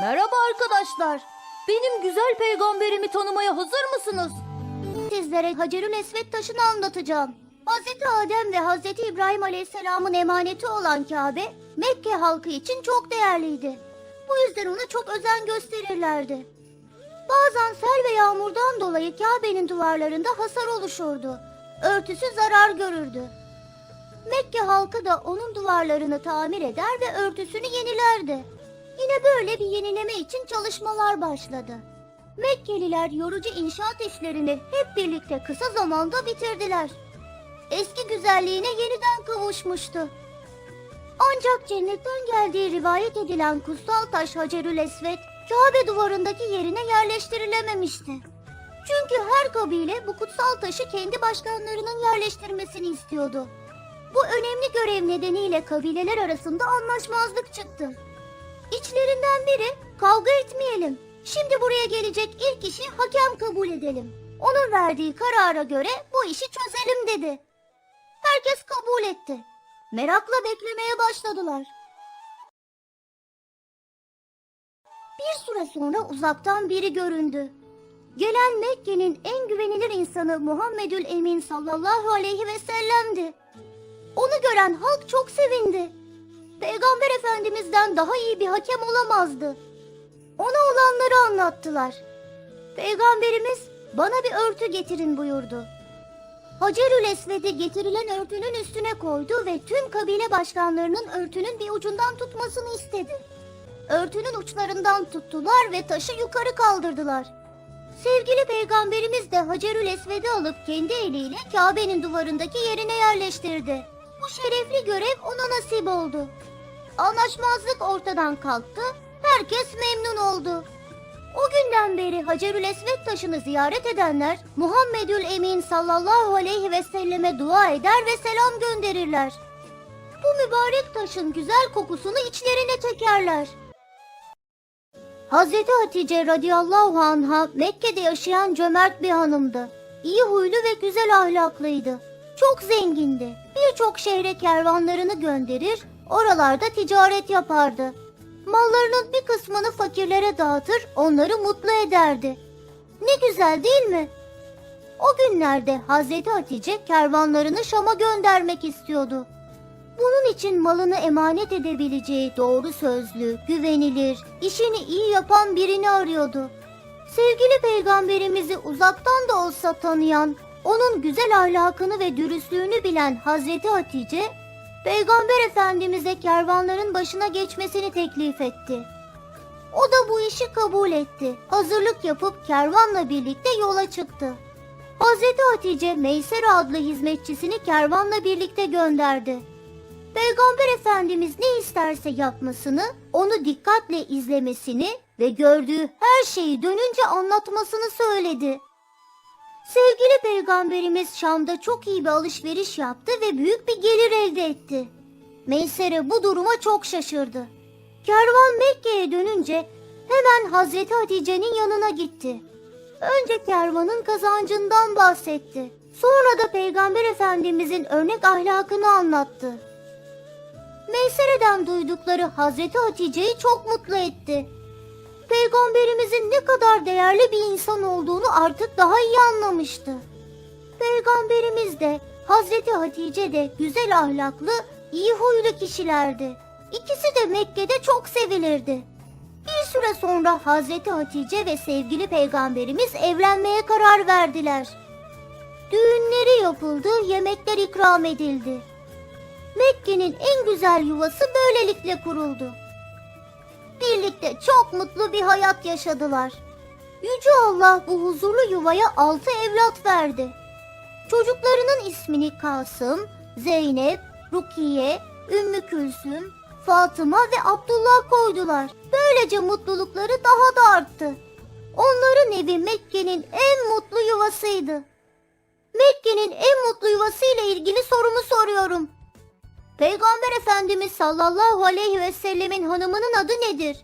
Merhaba arkadaşlar. Benim güzel peygamberimi tanımaya hazır mısınız? Sizlere Hacerül Esved taşını anlatacağım. Hazreti Adem ve Hazreti İbrahim Aleyhisselam'ın emaneti olan Kabe, Mekke halkı için çok değerliydi. Bu yüzden ona çok özen gösterirlerdi. Bazen sel ve yağmurdan dolayı Kabe'nin duvarlarında hasar oluşurdu. Örtüsü zarar görürdü. Mekke halkı da onun duvarlarını tamir eder ve örtüsünü yenilerdi. Yine böyle bir yenileme için çalışmalar başladı. Mekkeliler yorucu inşaat işlerini hep birlikte kısa zamanda bitirdiler. Eski güzelliğine yeniden kavuşmuştu. Ancak cennetten geldiği rivayet edilen kutsal taş Hacerül Esved, Kabe duvarındaki yerine yerleştirilememişti. Çünkü her kabile bu kutsal taşı kendi başkanlarının yerleştirmesini istiyordu. Bu önemli görev nedeniyle kabileler arasında anlaşmazlık çıktı. İçlerinden biri kavga etmeyelim. Şimdi buraya gelecek ilk işi hakem kabul edelim. Onun verdiği karara göre bu işi çözelim dedi. Herkes kabul etti. Merakla beklemeye başladılar. Bir süre sonra uzaktan biri göründü. Gelen Mekke'nin en güvenilir insanı Muhammedül Emin sallallahu aleyhi ve sellem'di. Onu gören halk çok sevindi. Peygamber Efendimiz'den daha iyi bir hakem olamazdı. Ona olanları anlattılar. Peygamberimiz bana bir örtü getirin buyurdu. Hacerül Esved'i getirilen örtünün üstüne koydu ve tüm kabile başkanlarının örtünün bir ucundan tutmasını istedi. Örtünün uçlarından tuttular ve taşı yukarı kaldırdılar. Sevgili peygamberimiz de Hacerül Esved'i alıp kendi eliyle Kabe'nin duvarındaki yerine yerleştirdi. Bu şerefli görev ona nasip oldu. Anlaşmazlık ortadan kalktı, herkes memnun oldu. O günden beri Hacerül Esved taşını ziyaret edenler Muhammedül Emin sallallahu aleyhi ve selleme dua eder ve selam gönderirler. Bu mübarek taşın güzel kokusunu içlerine çekerler. Hazreti Hatice radıyallahu anha Mekke'de yaşayan cömert bir hanımdı. İyi huylu ve güzel ahlaklıydı. Çok zengindi. Birçok şehre kervanlarını gönderir, oralarda ticaret yapardı. Mallarının bir kısmını fakirlere dağıtır, onları mutlu ederdi. Ne güzel değil mi? O günlerde Hazreti Hatice kervanlarını Şam'a göndermek istiyordu. Bunun için malını emanet edebileceği doğru sözlü, güvenilir, işini iyi yapan birini arıyordu. Sevgili peygamberimizi uzaktan da olsa tanıyan, onun güzel ahlakını ve dürüstlüğünü bilen Hazreti Hatice, Peygamber Efendimiz'e kervanların başına geçmesini teklif etti. O da bu işi kabul etti. Hazırlık yapıp kervanla birlikte yola çıktı. Hazreti Hatice Meysere adlı hizmetçisini kervanla birlikte gönderdi. Peygamber Efendimiz ne isterse yapmasını, onu dikkatle izlemesini ve gördüğü her şeyi dönünce anlatmasını söyledi. Peygamberimiz Şam'da çok iyi bir alışveriş yaptı ve büyük bir gelir elde etti. Meysere bu duruma çok şaşırdı. Kervan Mekke'ye dönünce hemen Hazreti Hatice'nin yanına gitti. Önce kervanın kazancından bahsetti. Sonra da Peygamber Efendimizin örnek ahlakını anlattı. Meysere'den duydukları Hazreti Hatice'yi çok mutlu etti. Peygamberimizin ne kadar değerli bir insan olduğunu artık daha iyi anlamıştı. Peygamberimiz de Hazreti Hatice de güzel ahlaklı, iyi huylu kişilerdi. İkisi de Mekke'de çok sevilirdi. Bir süre sonra Hazreti Hatice ve sevgili peygamberimiz evlenmeye karar verdiler. Düğünleri yapıldı, yemekler ikram edildi. Mekke'nin en güzel yuvası böylelikle kuruldu. Birlikte çok mutlu bir hayat yaşadılar. Yüce Allah bu huzurlu yuvaya altı evlat verdi. Çocuklarının ismini Kasım, Zeynep, Rukiye, Ümmü Külsüm, Fatıma ve Abdullah koydular. Böylece mutlulukları daha da arttı. Onların evi Mekke'nin en mutlu yuvasıydı. Mekke'nin en mutlu yuvası ile ilgili sorumu soruyorum. Peygamber Efendimiz sallallahu aleyhi ve sellemin hanımının adı nedir?